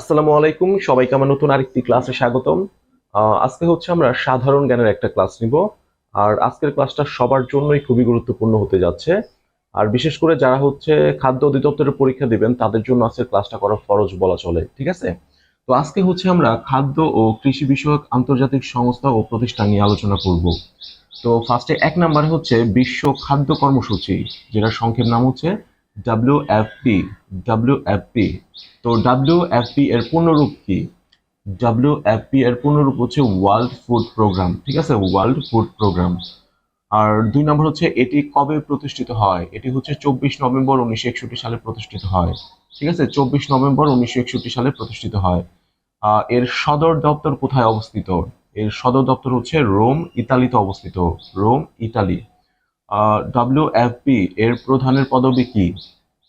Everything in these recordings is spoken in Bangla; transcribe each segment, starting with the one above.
আসসালামু আলাইকুম, সবাইকে আমার নতুন আরেকটি ক্লাসে স্বাগতম। আজকে হচ্ছে আমরা সাধারণ জ্ঞানের একটা ক্লাস নিব। আর আজকের ক্লাসটা সবার জন্যই খুবই গুরুত্বপূর্ণ হতে যাচ্ছে। আর বিশেষ করে যারা হচ্ছে খাদ্য অধিদপ্তরের পরীক্ষা দিবেন, তাদের জন্য আজকের ক্লাসটা করা ফরজ বলা চলে, ঠিক আছে? তো আজকে হচ্ছে আমরা খাদ্য ও কৃষি বিষয়ক আন্তর্জাতিক সংস্থা ও প্রতিষ্ঠান নিয়ে আলোচনা করব। তো ফার্স্টে এক নম্বরে হচ্ছে বিশ্ব খাদ্য কর্মসূচি, যেটার সংক্ষেপ নাম হচ্ছে ডাব্লিউএফপি ডাব্লিউএফপি তো ডাব্লিউএফপি এর পূর্ণরূপ কি? ডাব্লিউএফপি এর পূর্ণরূপ হচ্ছে ওয়ার্ল্ড ফুড প্রোগ্রাম ঠিক আছে? ওয়ার্ল্ড ফুড প্রোগ্রাম আর দুই নম্বর হচ্ছে এটি কবে প্রতিষ্ঠিত হয়? এটি হচ্ছে চব্বিশ নভেম্বর উনিশশো একষট্টি সালে প্রতিষ্ঠিত হয়, ঠিক আছে? চব্বিশ নভেম্বর উনিশশো একষট্টি সালে প্রতিষ্ঠিত হয়। এর সদর দপ্তর কোথায় অবস্থিত? এর সদর দপ্তর হচ্ছে রোম, ইতালিতে অবস্থিত। Rome, Italy. ডাব্লিউএফপি এর প্রধানের পদবি কি?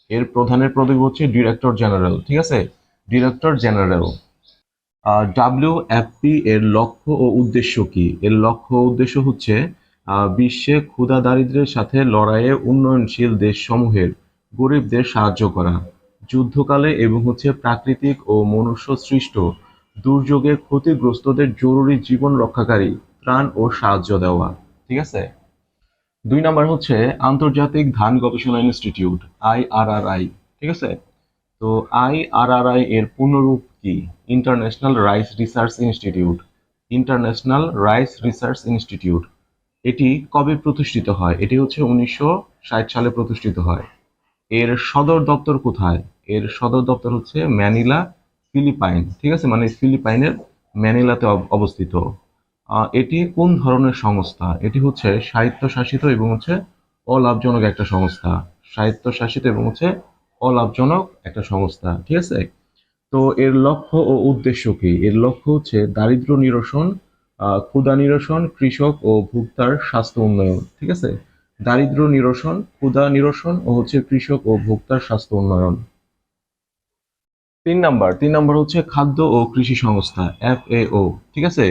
এর প্রধানের পদবি হচ্ছে ডিরেক্টর জেনারেল ঠিক আছে? ডিরেক্টর জেনারেল ডাব্লিউএফপি এর লক্ষ্য ও উদ্দেশ্য কি? এর লক্ষ্য উদ্দেশ্য হচ্ছে বিশ্বে ক্ষুধা দারিদ্র্যের সাথে লড়াইয়ে উন্নয়নশীল দেশসমূহের গরিবদের সাহায্য করা, যুদ্ধকালে এবং হচ্ছে প্রাকৃতিক ও মনুষ্য সৃষ্ট দুর্যোগে ক্ষতিগ্রস্তদের জরুরি জীবন রক্ষাকারী ত্রাণ ও সাহায্য দেওয়া, ঠিক আছে? দুই নাম্বার হচ্ছে আন্তর্জাতিক ধান গবেষণা ইনস্টিটিউট আইআরআরআই ঠিক আছে? তো আইআরআরআই এর পূর্ণরূপ কি? International rice research institute. International rice research institute. এটি কবে প্রতিষ্ঠিত হয়? এটি হচ্ছে উনিশশো ষাট সালে প্রতিষ্ঠিত হয়। এর সদর দপ্তর কোথায়? এর সদর দপ্তর হচ্ছে ম্যানিলা, ফিলিপাইন। ঠিক আছে? মানে ফিলিপাইনের ম্যানিলাতে অব- অবস্থিত। এটি কোন ধরনের সংস্থা? এটি হচ্ছে স্বায়ত্তশাসিত এবং হচ্ছে অলাভজনক একটা সংস্থা। স্বায়ত্তশাসিত এবং হচ্ছে অলাভজনক একটা সংস্থা, ঠিক আছে? তো এর লক্ষ্য ও উদ্দেশ্য কি? এর লক্ষ্য হচ্ছে দারিদ্র্য নিরসন ক্ষুধা নিরসন, কৃষক ও ভোক্তার স্বাস্থ্য উন্নয়ন, ঠিক আছে? দারিদ্র্য নিরসন ক্ষুদা নিরসন ও হচ্ছে কৃষক ও ভোক্তার স্বাস্থ্য উন্নয়ন। তিন নাম্বার তিন নাম্বার হচ্ছে খাদ্য ও কৃষি সংস্থা, এফএও, ঠিক আছে?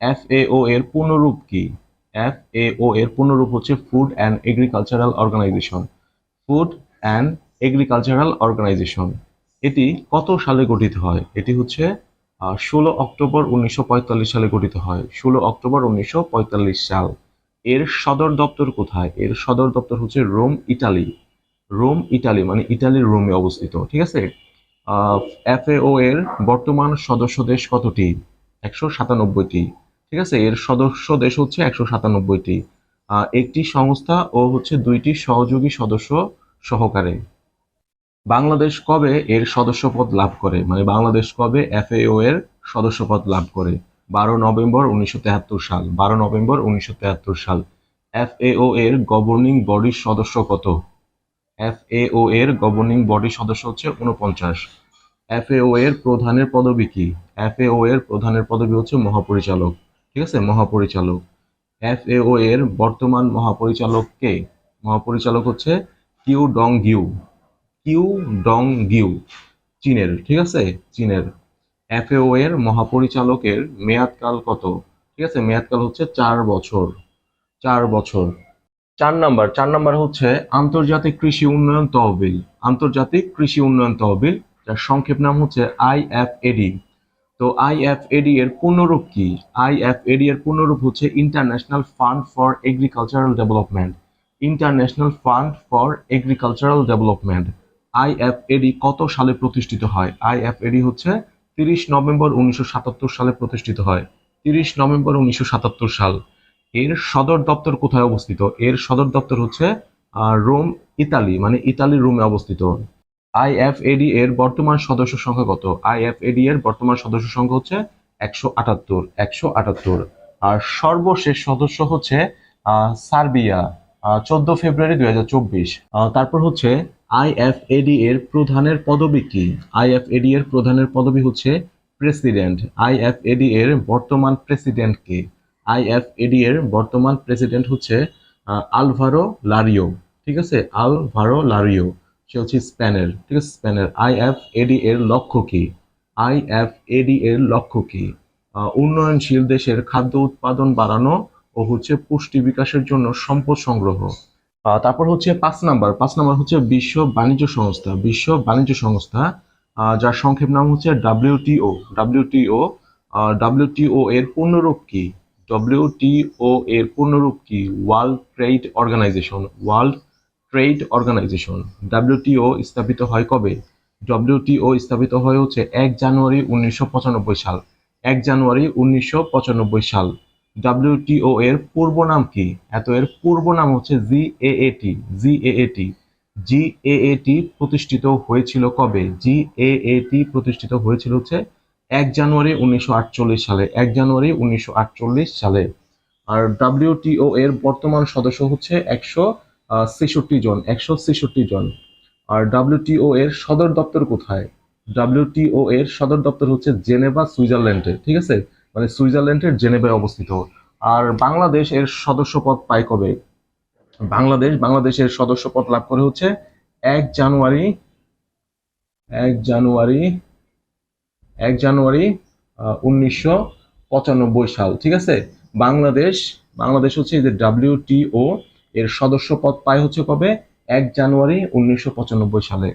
এফএও এর পূর্ণরূপ কি? এফএও এর পূর্ণরূপ হচ্ছে food and agricultural organisation food and agricultural organisation এটি কত সালে গঠিত হয়? এটি হচ্ছে ষোলো অক্টোবর উনিশশো পঁয়তাল্লিশ সালে গঠিত হয়। ষোলো অক্টোবর উনিশশো পঁয়তাল্লিশ সাল। এর সদর দপ্তর কোথায়? এর সদর দপ্তর হচ্ছে রোম, ইটালি। রোম, ইটালি মানে ইটালির রোমে অবস্থিত, ঠিক আছে? এফএও এর বর্তমান সদস্য দেশ কতটি? একশো সাতানব্বইটি। ঠিক আছে? এর সদস্য দেশ হচ্ছে একশো সাতানব্বইটি। একটি সংস্থা ও হচ্ছে দুইটি সহযোগী সদস্য সহকারে। বাংলাদেশ কবে এর সদস্যপদ লাভ করে? মানে বাংলাদেশ কবে এফএও এর সদস্যপদ লাভ করে? বারো নভেম্বর উনিশশো সাল। বারো নভেম্বর উনিশশো সাল। এফএও এর গভর্নিং বডির সদস্য কত? এফএও এর গভর্নিং বডির সদস্য হচ্ছে উনপঞ্চাশ এফএও এর প্রধানের পদবি কি? এফএও এর প্রধানের পদবি হচ্ছে মহাপরিচালক। ঠিক আছে, মহাপরিচালক। এফএও এর বর্তমান মহাপরিচালক কে? মহাপরিচালক হচ্ছে Qu Dongyu. Qu Dongyu, চীনের, ঠিক আছে? চীনের। এফএও এর মহাপরিচালকের মেয়াদকাল কত? ঠিক আছে, মেয়াদকাল হচ্ছে চার বছর। চার বছর। চার নাম্বার চার নাম্বার হচ্ছে আন্তর্জাতিক কৃষি উন্নয়ন তহবিল। আন্তর্জাতিক কৃষি উন্নয়ন তহবিল, যার সংক্ষেপ নাম হচ্ছে আইএফএডি তো আইএফএডি এর পূর্ণরূপ কি? আইএফএডি এর পূর্ণরূপ হচ্ছে international fund for agricultural development international fund for agricultural development IFAD কত সালে প্রতিষ্ঠিত হয়? আইএফএডি হচ্ছে তিরিশ নভেম্বর উনিশশো সাতাত্তর সালে প্রতিষ্ঠিত হয়। তিরিশ নভেম্বর উনিশশো সাতাত্তর সাল। এর সদর দপ্তর কোথায় অবস্থিত? এর সদর দপ্তর হচ্ছে রোম, ইতালি মানে ইতালির রোমে অবস্থিত। আইএফএডি এর বর্তমান সদস্য সংখ্যা কত? আইএফএডি এর বর্তমান সদস্য সংখ্যা হচ্ছে একশো আটাত্তর একশো আটাত্তর। আর সর্বশেষ সদস্য হচ্ছে সার্বিয়া চোদ্দ ফেব্রুয়ারি দুই হাজার চব্বিশ। তারপর হচ্ছে আইএফএডি এর প্রধানের পদবি কি? আইএফএডি এর প্রধানের পদবি হচ্ছে প্রেসিডেন্ট। আইএফএডি এর বর্তমান প্রেসিডেন্ট কে? আইএফএডি এর বর্তমান প্রেসিডেন্ট হচ্ছে আলভারো লারিও। ঠিক আছে? আলভারো লারিও। সে হচ্ছে স্পেনের ঠিক আছে? স্পেনের আইএফএডি এর লক্ষ্য কি? আইএফএডি এর লক্ষ্য কি? উন্নয়নশীল দেশের খাদ্য উৎপাদন বাড়ানো ও হচ্ছে পুষ্টি বিকাশের জন্য সম্পদ সংগ্রহ। তারপর হচ্ছে পাঁচ নাম্বার পাঁচ নাম্বার হচ্ছে বিশ্ব বাণিজ্য সংস্থা, বিশ্ব বাণিজ্য সংস্থা যার সংক্ষেপ নাম হচ্ছে ডাব্লিউটিও ডাব্লিউটিও ডাব্লিউটিও এর পূর্ণরূপ কি? ডব্লিউটিও এর পূর্ণরূপ কি? World trade organisation, world trade organisation. WTO স্থাপিত হয় কবে? ডব্লিউটিও স্থাপিত হয় হচ্ছে এক জানুয়ারি উনিশশো পঁচানব্বই সাল। এক জানুয়ারি উনিশশো পঁচানব্বই সাল। ডাব্লিউটিও এর পূর্ব নাম কি? এত এর পূর্ব নাম হচ্ছে জিএএটি জিএএটি জিএএটি প্রতিষ্ঠিত হয়েছিল কবে? জি এ জিএএটি প্রতিষ্ঠিত হয়েছিল হচ্ছে এক জানুয়ারি উনিশশো আটচল্লিশ সালে। এক জানুয়ারি উনিশশো আটচল্লিশ সালে। আর ডাব্লিউটিও এর বর্তমান সদস্য হচ্ছে একশো ছেষট্টি জন, একশো ছেষট্টি জন। আর ডাব্লিউটিও এর সদর দপ্তর কোথায়? ডাব্লিউটিও এর সদর দপ্তর হচ্ছে জেনেভা, সুইজারল্যান্ডে, ঠিক আছে? মানে সুইজারল্যান্ডের জেনেভায় অবস্থিত। আর বাংলাদেশ এর সদস্যপদ পায় কবে? বাংলাদেশ বাংলাদেশের সদস্যপদ লাভ করে হচ্ছে এক জানুয়ারি এক জানুয়ারি এক জানুয়ারি উনিশশো পঁচানব্বই সাল, ঠিক আছে? বাংলাদেশ বাংলাদেশ হচ্ছে এই যে ডাব্লিউটিও এর সদস্যপদ পায় হচ্ছে কবে? এক জানুয়ারি উনিশশো পঁচানব্বই সালে।